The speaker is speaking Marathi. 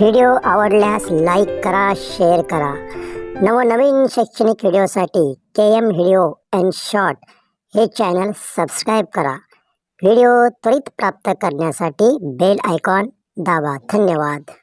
व्हिडिओ आवडल्यास लाईक करा शेअर करा. नवनवीन शैक्षणिक व्हिडिओसाठी K M video and short हे चॅनल सबस्क्राईब करा. वीडियो त्वरित प्राप्त करना बेल आयकॉन दावा धन्यवाद.